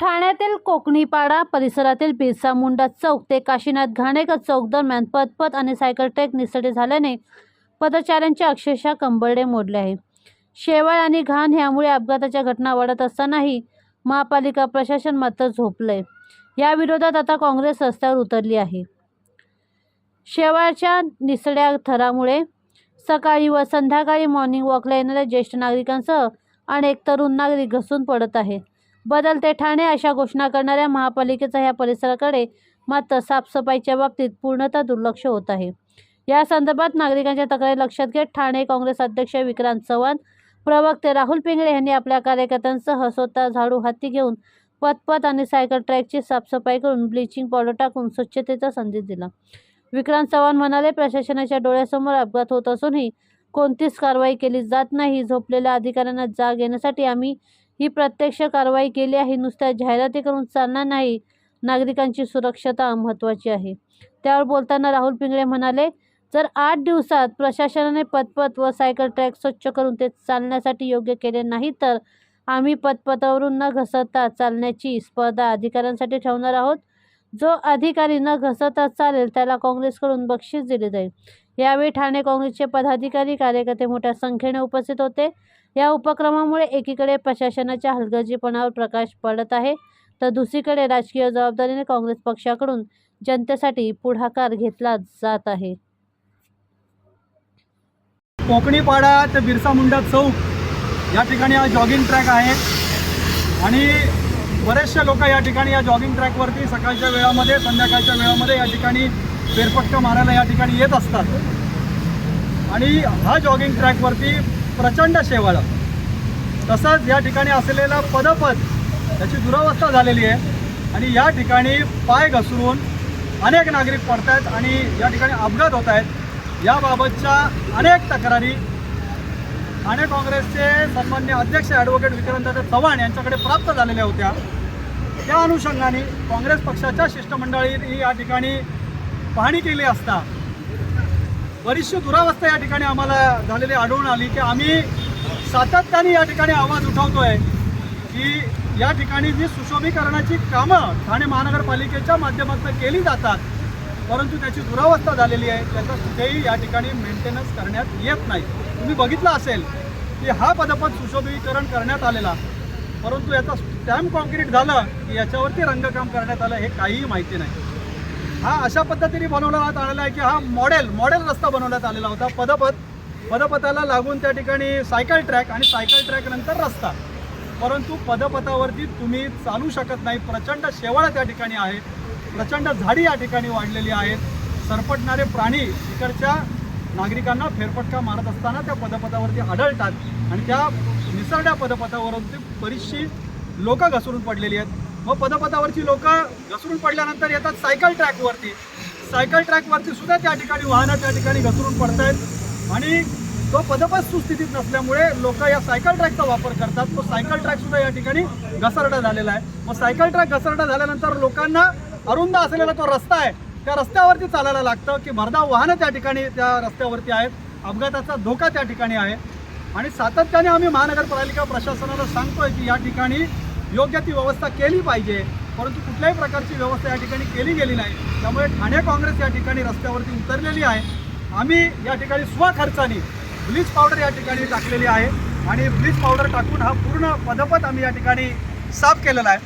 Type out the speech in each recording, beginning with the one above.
ठाण्यातील कोकणीपाडा परिसरातील बिरसा मुंडा चौक ते काशीनाथ घाणेकर चौक दरम्यान पदपथ आणि सायकल ट्रॅक निसरडे झाल्याने पदचाऱ्यांचे अक्षरशः कंबरडे मोडले आहे. शेवाळ आणि घाण ह्यामुळे अपघाताच्या घटना वाढत असतानाही महापालिका प्रशासन मात्र झोपलंय. या विरोधात आता काँग्रेस रस्त्यावर उतरली आहे. शेवाळच्या निसड्या थरामुळे सकाळी व संध्याकाळी मॉर्निंग वॉकला येणाऱ्या ज्येष्ठ नागरिकांसह अनेक तरुण नागरिक घसून पडत आहेत. बदलते ठाणे अशा घोषणा करणाऱ्या महापालिकेचा या परिसराकडे मात्र साफसफाईच्या बाबतीत पूर्णतः दुर्लक्ष होत आहे. या संदर्भात नागरिकांच्या तक्रारी लक्षात घेत ठाणे काँग्रेस अध्यक्ष विक्रांत चव्हाण प्रवक्ते राहुल पिंगळे यांनी आपल्या कार्यकर्त्यांसह स्वतः झाडू हाती घेऊन पथपथ आणि सायकल ट्रॅकची साफसफाई करून ब्लिचिंग पावडर टाकून स्वच्छतेचा संदेश दिला. विक्रांत चव्हाण म्हणाले प्रशासनाच्या डोळ्यासमोर अपघात होत असूनही कोणतीच कारवाई केली जात नाही. झोपलेल्या अधिकाऱ्यांना जाग येण्यासाठी आम्ही ही प्रत्यक्ष कारवाई केली आहे. नुसत्या जाहिराती करून चालणार नाही. नागरिकांची सुरक्षता महत्त्वाची आहे. त्यावर बोलताना राहुल पिंगळे म्हणाले जर आठ दिवसात प्रशासनाने पदपथ व सायकल ट्रॅक स्वच्छ करून ते चालण्यासाठी योग्य केले नाही तर आम्ही पदपथावरून न घसरता चालण्याची स्पर्धा अधिकाऱ्यांसाठी ठेवणार आहोत. जो अधिकारी न घसरता चालेल त्याला काँग्रेसकडून बक्षीस दिले जाईल. यावेळी ठाणे काँग्रेसचे पदाधिकारी कार्यकर्ते मोठ्या संख्येने उपस्थित होते. या उपक्रमामुळे एकीकडे प्रशासनाच्या हलगर्जीपणावर प्रकाश पडत आहे तर दुसरीकडे राजकीय जबाबदारीने काँग्रेस पक्षाकडून जनतेसाठी पुढाकार घेतला जात आहे. कोकणीपाडा ते बिरसा मुंडा चौक या ठिकाणी हा जॉगिंग ट्रॅक आहे. आणि बरेचसे लोक या ठिकाणी या जॉगिंग ट्रॅकवरती सकाळच्या वेळामध्ये संध्याकाळच्या वेळामध्ये या ठिकाणी फेरफटका मारायला या ठिकाणी येत असतात. आणि हा जॉगिंग ट्रॅकवरती प्रचंड शेवाळं. तसंच या ठिकाणी असलेला पदपद त्याची दुरावस्था झालेली आहे. आणि या ठिकाणी पाय घसरून अनेक नागरिक पडत आहेत आणि या ठिकाणी अपघात होत आहेत. याबाबतच्या अनेक तक्रारी ठाणे काँग्रेसचे सन्मान्य अध्यक्ष ॲडव्होकेट विक्रांतदादा चव्हाण यांच्याकडे प्राप्त झालेल्या होत्या. त्या अनुषंगाने काँग्रेस पक्षाच्या शिष्टमंडळींनी या ठिकाणी पाहणी केली असता बरीचशी दुरावस्था या ठिकाणी आम्हाला झालेली आढळून आली की आम्ही सातत्याने या ठिकाणी आवाज उठवतोय की या ठिकाणी जी सुशोभीकरणाची कामं ठाणे महानगरपालिकेच्या माध्यमातून केली जातात परंतु त्याची दुरावस्था झालेली आहे. त्याचा कुठेही या ठिकाणी मेंटेनन्स करण्यात येत नाही. तुम्ही बघितलं असेल की हा पदपथ सुशोभीकरण करण्यात आलेला परंतु याचा स्टॅम्प कॉन्क्रीट झालं की याच्यावरती रंगकाम करण्यात आलं हे काहीही माहिती नाही. हा अशा पद्धतीने बनवण्यात आलेला आहे की हा मॉडेल मॉडेल रस्ता बनवण्यात आलेला होता. पदपथ पदपथाला लागून त्या ठिकाणी सायकल ट्रॅक आणि सायकल ट्रॅक नंतर रस्ता. परंतु पदपथावरती तुम्ही चालू शकत नाही. प्रचंड शेवाळ त्या ठिकाणी आहे. प्रचंड झाडी या ठिकाणी वाढलेली आहेत सरपटणारे प्राणी इकडच्या नागरिकांना फेरफटका मारत असताना त्या पदपथावरती आढळतात. आणि त्या निसरड्या पदपथावरती बरीचशी लोकं घसरून पडलेली आहेत. मग पदपथावरची लोक घसरून पडल्यानंतर येतात सायकल ट्रॅकवरती. सायकल ट्रॅकवरती सुद्धा त्या ठिकाणी वाहनं त्या ठिकाणी घसरून पडत आहेत आणि तो पदपथ सुस्थितीत नसल्यामुळे लोक या सायकल ट्रॅकचा वापर करतात. तो सायकल ट्रॅक सुद्धा या ठिकाणी घसरडा झालेला आहे. मग सायकल ट्रॅक घसरडा झाल्यानंतर लोकांना अरुंद असलेला तो रस्ता आहे. त्या रस्त्यावरती चालायला लागतं की भरधाव वाहनं त्या ठिकाणी त्या रस्त्यावरती आहेत. अपघाताचा धोका त्या ठिकाणी आहे. आणि सातत्याने आम्ही महानगरपालिका प्रशासनाला सांगतोय की या ठिकाणी योग्य ती व्यवस्था केली पाहिजे परंतु कुठल्याही प्रकारची व्यवस्था या ठिकाणी केली गेली नाही. त्यामुळे ठाणे काँग्रेस या ठिकाणी रस्त्यावरती उतरलेली आहे. आम्ही या ठिकाणी स्वखर्चाने ब्लीच पावडर या ठिकाणी टाकलेली आहे आणि ब्लीच पावडर टाकून हा पूर्ण पदपथ आम्ही या ठिकाणी साफ केलेला आहे.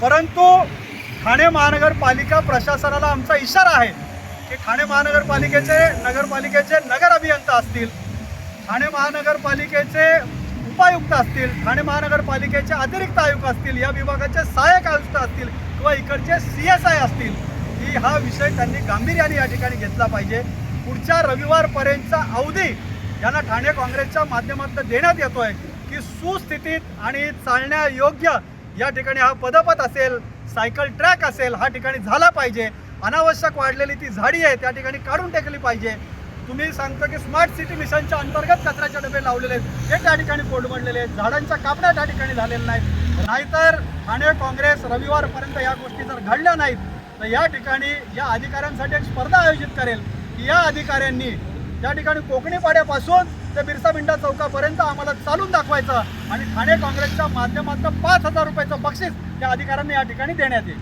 परंतु ठाणे महानगरपालिका प्रशासनाला आमचा इशारा आहे की ठाणे महानगरपालिकेचे नगरपालिकेचे नगर अभियंता असतील. ठाणे महानगरपालिकेचे उपायुक्त असतील ठाणे महानगरपालिकेचे अतिरिक्त आयुक्त असतील या विभागाचे सहाय्यक आयुक्त असतील किंवा इकडचे सी एस आय असतील की हा विषय त्यांनी गांभीर्याने या ठिकाणी घेतला पाहिजे. पुढच्या रविवारपर्यंतचा अवधी यांना ठाणे काँग्रेसच्या माध्यमातून देण्यात येतोय की सुस्थितीत आणि चालण्यायोग्य या ठिकाणी हा पदपथ असेल सायकल ट्रॅक असेल हा ठिकाणी झाला पाहिजे. अनावश्यक वाढलेली ती झाडी आहे त्या ठिकाणी काढून टाकली पाहिजे. तुम्ही सांगता की स्मार्ट सिटी मिशनच्या अंतर्गत कचऱ्याचे डबे लावलेले आहेत. हे त्या ठिकाणी कोलमडलेले आहेत. झाडांच्या कापण्या त्या ठिकाणी झालेल्या नाहीत. नाहीतर ठाणे काँग्रेस रविवारपर्यंत या गोष्टी जर घडल्या नाहीत तर या ठिकाणी या अधिकाऱ्यांसाठी एक स्पर्धा आयोजित करेल की या अधिकाऱ्यांनी त्या ठिकाणी कोकणी पाड्यापासून ते बिरसा मिंडा चौकापर्यंत आम्हाला चालून दाखवायचं आणि ठाणे काँग्रेसच्या माध्यमातून पाच हजार रुपयाचं बक्षीस त्या अधिकाऱ्यांना या ठिकाणी देण्यात येईल.